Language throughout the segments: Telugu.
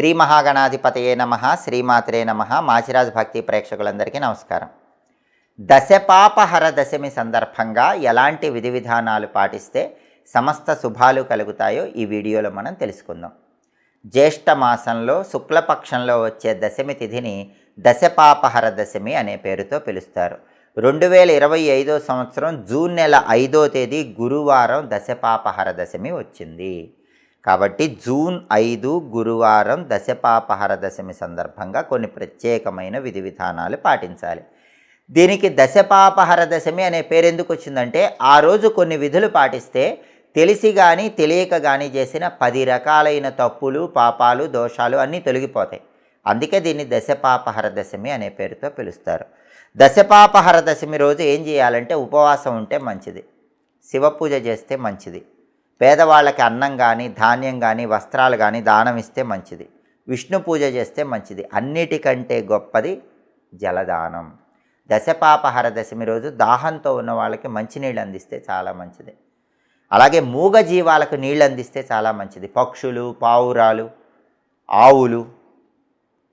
శ్రీ మహాగణాధిపతయే నమ శ్రీమాత్రే నమ మాచిరాజ్ భక్తి ప్రేక్షకులందరికీ నమస్కారం. దశపాపహర దశమి సందర్భంగా ఎలాంటి విధి విధానాలు పాటిస్తే సమస్త శుభాలు కలుగుతాయో ఈ వీడియోలో మనం తెలుసుకుందాం. జ్యేష్ఠ మాసంలో శుక్లపక్షంలో వచ్చే దశమి తిథిని దశపాపహర దశమి అనే పేరుతో పిలుస్తారు. రెండు వేల ఇరవై ఐదో సంవత్సరం జూన్ నెల ఐదో తేదీ గురువారం దశపాపహర దశమి వచ్చింది. కాబట్టి జూన్ ఐదు గురువారం దశపాపహర దశమి సందర్భంగా కొన్ని ప్రత్యేకమైన విధి విధానాలు పాటించాలి. దీనికి దశపాపహర దశమి అనే పేరు ఎందుకు వచ్చిందంటే ఆ రోజు కొన్ని విధులు పాటిస్తే తెలిసి కానీ తెలియక కానీ చేసిన పది రకాలైన తప్పులు పాపాలు దోషాలు అన్నీ తొలగిపోతాయి. అందుకే దీన్ని దశపాపహర దశమి అనే పేరుతో పిలుస్తారు. దశపాపహర దశమి రోజు ఏం చేయాలంటే ఉపవాసం ఉంటే మంచిది. శివ పూజ చేస్తే మంచిది. పేదవాళ్ళకి అన్నం కానీ ధాన్యం కానీ వస్త్రాలు కానీ దానం ఇస్తే మంచిది. విష్ణు పూజ చేస్తే మంచిది. అన్నిటికంటే గొప్పది జలదానం. దశపాపహర దశమి రోజు దాహంతో ఉన్న వాళ్ళకి మంచినీళ్ళు అందిస్తే చాలా మంచిది. అలాగే మూగ జీవాలకు నీళ్ళు అందిస్తే చాలా మంచిది. పక్షులు పావురాలు ఆవులు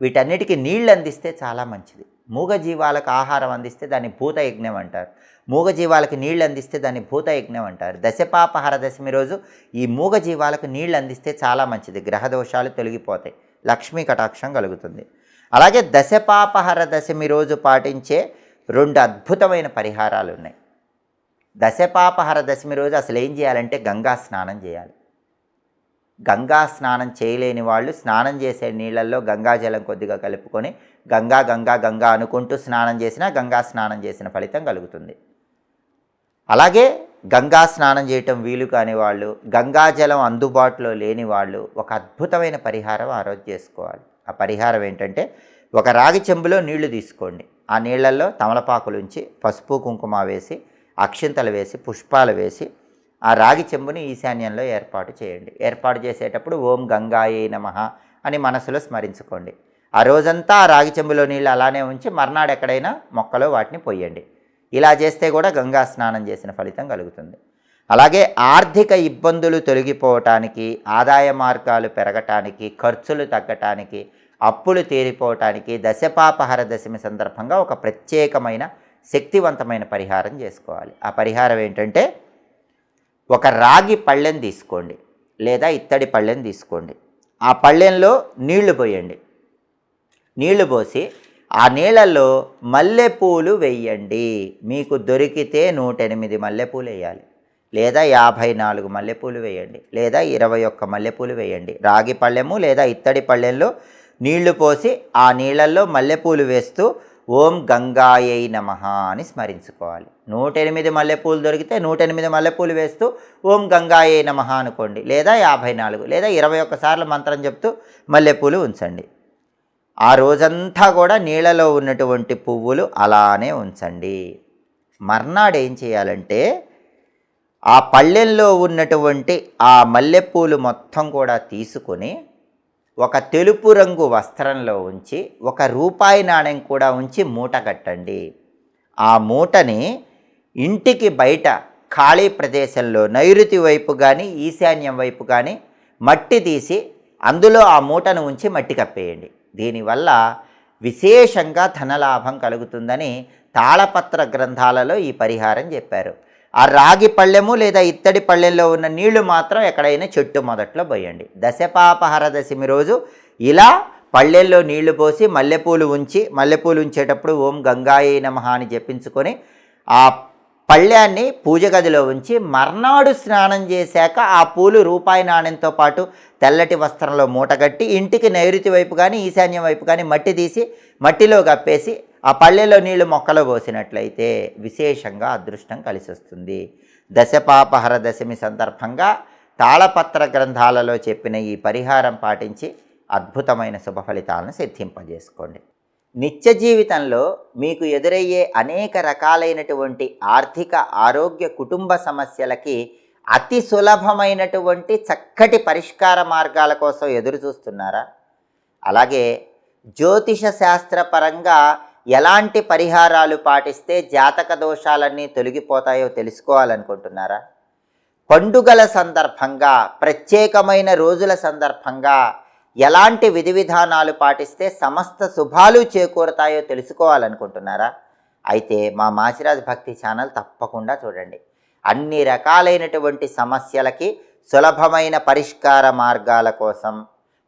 వీటన్నిటికీ నీళ్ళు అందిస్తే చాలా మంచిది. మూగజీవాలకు ఆహారం అందిస్తే దాన్ని భూతయజ్ఞం అంటారు. మూగజీవాలకు నీళ్ళు అందిస్తే దాన్ని భూతయజ్ఞం అంటారు. దశపాపహర దశమి రోజు ఈ మూగజీవాలకు నీళ్ళు అందిస్తే చాలా మంచిది. గ్రహదోషాలు తొలగిపోతాయి. లక్ష్మీ కటాక్షం కలుగుతుంది. అలాగే దశపాపహర దశమి రోజు పాటించే రెండు అద్భుతమైన పరిహారాలు ఉన్నాయి. దశపాపహర దశమి రోజు అసలు ఏం చేయాలంటే గంగా స్నానం చేయాలి. గంగా స్నానం చేయలేని వాళ్ళు స్నానం చేసే నీళ్ళల్లో గంగాజలం కొద్దిగా కలుపుకొని గంగా గంగా గంగా అనుకుంటూ స్నానం చేసినా గంగా స్నానం చేసిన ఫలితం కలుగుతుంది. అలాగే గంగా స్నానం చేయటం వీలు కాని వాళ్ళు గంగాజలం అందుబాటులో లేని వాళ్ళు ఒక అద్భుతమైన పరిహారం ఆ రోజు చేసుకోవాలి. ఆ పరిహారం ఏంటంటే ఒక రాగి చెంబులో నీళ్ళు తీసుకోండి. ఆ నీళ్ళల్లో తమలపాకులు ఉంచి పసుపు కుంకుమ వేసి అక్షింతలు వేసి పుష్పాలు వేసి ఆ రాగి చెంబుని ఈశాన్యంలో ఏర్పాటు చేయండి. ఏర్పాటు చేసేటప్పుడు ఓం గంగాయే నమ అని మనసులో స్మరించుకోండి. ఆ రోజంతా ఆ రాగి చెంబులో నీళ్ళు అలానే ఉంచి మర్నాడు ఎక్కడైనా మొక్కలో వాటిని పొయ్యండి ఇలా చేస్తే కూడా గంగా స్నానం చేసిన ఫలితం కలుగుతుంది. అలాగే ఆర్థిక ఇబ్బందులు తొలగిపోవటానికి ఆదాయ మార్గాలు పెరగటానికి ఖర్చులు తగ్గటానికి అప్పులు తీరిపోవటానికి దశపాపహర దశమి సందర్భంగా ఒక ప్రత్యేకమైన శక్తివంతమైన పరిహారం చేసుకోవాలి. ఆ పరిహారం ఏంటంటే ఒక రాగి పళ్ళెం తీసుకోండి లేదా ఇత్తడి పళ్ళెం తీసుకోండి. ఆ పళ్ళెంలో నీళ్ళు పోయండి. నీళ్ళు పోసి ఆ నీళ్ళల్లో మల్లెపూలు వెయ్యండి మీకు దొరికితే నూట ఎనిమిది మల్లెపూలు వేయాలి. లేదా యాభై నాలుగు మల్లెపూలు వేయండి. లేదా ఇరవై ఒక్క మల్లెపూలు వేయండి. రాగి పళ్ళెము లేదా ఇత్తడి పళ్ళెంలో నీళ్ళు పోసి ఆ నీళ్ళల్లో మల్లెపూలు వేస్తూ ఓం గంగాయై నమ అని స్మరించుకోవాలి. నూట ఎనిమిది మల్లెపూలు దొరికితే నూట ఎనిమిది మల్లెపూలు వేస్తూ ఓం గంగాయై నమ అనుకోండి. లేదా యాభై నాలుగు లేదా ఇరవై ఒక్కసార్లు మంత్రం చెప్తూ మల్లెపూలు ఉంచండి. ఆ రోజంతా కూడా నీళ్ళలో ఉన్నటువంటి పువ్వులు అలానే ఉంచండి. మర్నాడు ఏం చేయాలంటే ఆ పళ్ళెంలో ఉన్నటువంటి ఆ మల్లెపూలు మొత్తం కూడా తీసుకొని ఒక తెలుపు రంగు వస్త్రంలో ఉంచి ఒక రూపాయి నాణ్యం కూడా ఉంచి మూట కట్టండి. ఆ మూటని ఇంటికి బయట ఖాళీ ప్రదేశంలో నైరుతి వైపు కానీ ఈశాన్యం వైపు కానీ మట్టి తీసి అందులో ఆ మూటను ఉంచి మట్టి కప్పేయండి. దీనివల్ల విశేషంగా ధనలాభం కలుగుతుందని తాళపత్ర గ్రంథాలలో ఈ పరిహారం చెప్పారు. ఆ రాగి పళ్ళెము లేదా ఇత్తడి పళ్ళెంలో ఉన్న నీళ్ళు మాత్రం ఎక్కడైనా చెట్టు మొదట్లో పోయండి. దశపాపహర దశమి రోజు ఇలా పళ్ళెల్లో నీళ్ళు పోసి మల్లెపూలు ఉంచి మల్లెపూలు ఉంచేటప్పుడు ఓం గంగాయే నమహ అని చెప్పించుకొని ఆ పళ్ళ్యాన్ని పూజ గదిలో ఉంచి మర్నాడు స్నానం చేశాక ఆ పూలు రూపాయి నాణ్యంతో పాటు తెల్లటి వస్త్రంలో మూటగట్టి ఇంటికి నైరుతి వైపు కానీ ఈశాన్యం వైపు కానీ మట్టి తీసి మట్టిలో కప్పేసి ఆ పల్లెలో నీళ్ళు మొక్కలు పోసినట్లయితే విశేషంగా అదృష్టం కలిసి వస్తుంది దశపాపహర దశమి సందర్భంగా తాళపత్ర గ్రంథాలలో చెప్పిన ఈ పరిహారం పాటించి అద్భుతమైన శుభ ఫలితాలను సిద్ధింపజేసుకోండి. నిత్య జీవితంలో మీకు ఎదురయ్యే అనేక రకాలైనటువంటి ఆర్థిక ఆరోగ్య కుటుంబ సమస్యలకి అతి సులభమైనటువంటి చక్కటి పరిష్కార మార్గాల కోసం ఎదురు చూస్తున్నారా అలాగే జ్యోతిష శాస్త్రపరంగా ఎలాంటి పరిహారాలు పాటిస్తే జాతక దోషాలన్నీ తొలగిపోతాయో తెలుసుకోవాలనుకుంటున్నారా? పండుగల సందర్భంగా ప్రత్యేకమైన రోజుల సందర్భంగా ఎలాంటి విధి విధానాలు పాటిస్తే సమస్త శుభాలు చేకూరుతాయో తెలుసుకోవాలనుకుంటున్నారా? అయితే మా మాచిరాజ్ భక్తి ఛానల్ తప్పకుండా చూడండి. అన్ని రకాలైనటువంటి సమస్యలకి సులభమైన పరిష్కార మార్గాల కోసం